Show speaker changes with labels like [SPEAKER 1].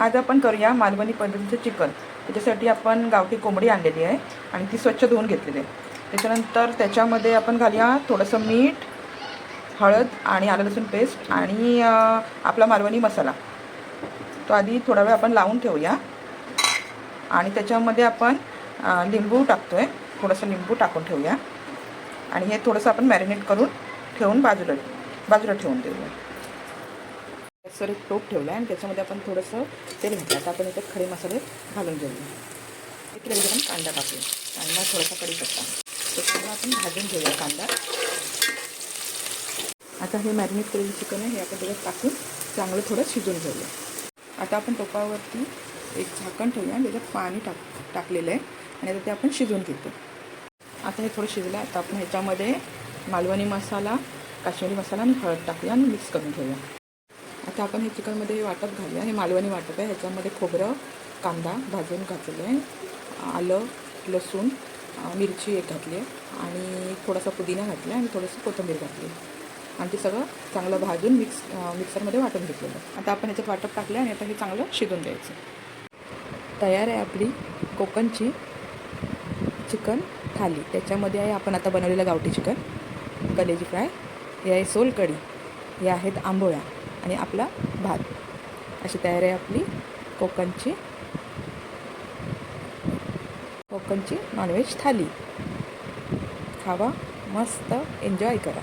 [SPEAKER 1] आज आपण करूया मालवणी पद्धतीचं चिकन. त्याच्यासाठी आपण गावठी कोंबडी आणलेली आहे आणि ती स्वच्छ धुवून घेतलेली आहे. त्याच्यानंतर त्याच्यामध्ये आपण घालूया थोडंसं मीठ हळद आणि आलं लसूण पेस्ट आणि आपला मालवणी मसाला. तो आधी थोडा वेळ आपण लावून ठेवूया. आणि त्याच्यामध्ये आपण लिंबू टाकतो आहे थोडंसं लिंबू टाकून ठेवूया. आणि हे थोडंसं आपण मॅरिनेट करून ठेवून बाजूला बाजूला ठेवून देऊया. सर एक टोप ठेवला आहे आणि त्याच्यामध्ये आपण थोडंसं तेल घातलं आता आपण इथे खडे मसाले घालून घेऊया. एक लगेच आपण कांदा टाकूया. कांदा थोडासा कढीपत्ता त्याच्यामुळे आपण भाजून घेऊया कांदा. आता हे मॅरिनेट केलेलं चिकन आहे हे आपण त्याच्यात टाकून चांगलं थोडं शिजून घेऊया. आता आपण टोपावरती एक झाकण ठेवूया आणि त्याच्यात पाणी टाक टाकलेलं आहे. आणि आता ते आपण शिजून घेतो. आता हे थोडं शिजलं आहे आता आपण ह्याच्यामध्ये मालवणी मसाला काश्मीरी मसाला आणि हळद टाकूया आणि मिक्स करून घेऊया. आता आपण हे चिकनमध्ये हे वाटप घालूया. हे मालवणी वाटप आहे. ह्याच्यामध्ये खोबरं कांदा भाजून घातलेलं आहे. आलं लसूण मिरची एक घातली आहे. आणि थोडासा पुदिना घातला आहे आणि थोडंसं कोथिंबीर घातली आणि ते सगळं चांगलं भाजून मिक्स मिक्सरमध्ये वाटून घेतलेलं आता आपण ह्याच्यात वाटप टाकलं आणि आता हे चांगलं शिजून द्यायचं तयार आहे आपली कोकणची चिकन थाली. त्याच्यामध्ये आहे आपण आता बनवलेलं गावठी चिकन कलेजी फ्राय. हे आहे सोलकढी. हे आहेत आंबोळ्या. आणि आपला भात. अशी तयार आहे आपली कोकणची. कोकणची नॉनव्हेज थाली. खावा मस्त एन्जॉय करा.